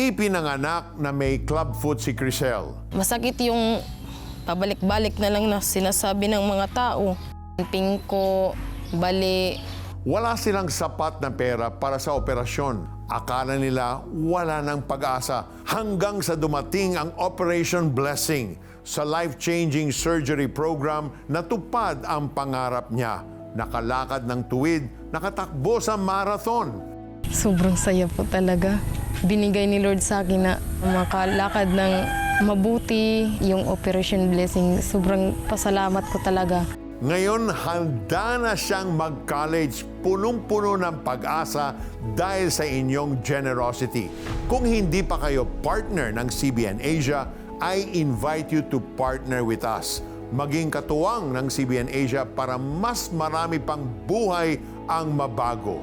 Ipinanganak na may clubfoot si Crisel. Masakit yung pabalik-balik na lang na sinasabi ng mga tao. Pingko, bali, Wala silang sapat na pera para sa operasyon. Akala nila wala ng pag-asa hanggang sa dumating ang Operation Blessing sa life-changing surgery program na tupad ang pangarap niya. Nakalakad ng tuwid, nakatakbo sa marathon. sobrang saya po talaga. Binigay ni Lord sa akin na makalakad ng mabuti yung Operation Blessing. Sobrang pasalamat ko talaga. Ngayon, handa na siyang mag-college punong-puno ng pag-asa dahil sa inyong generosity. Kung hindi pa kayo partner ng CBN Asia, I invite you to partner with us. Maging katuwang ng CBN Asia para mas marami pang buhay ang mabago.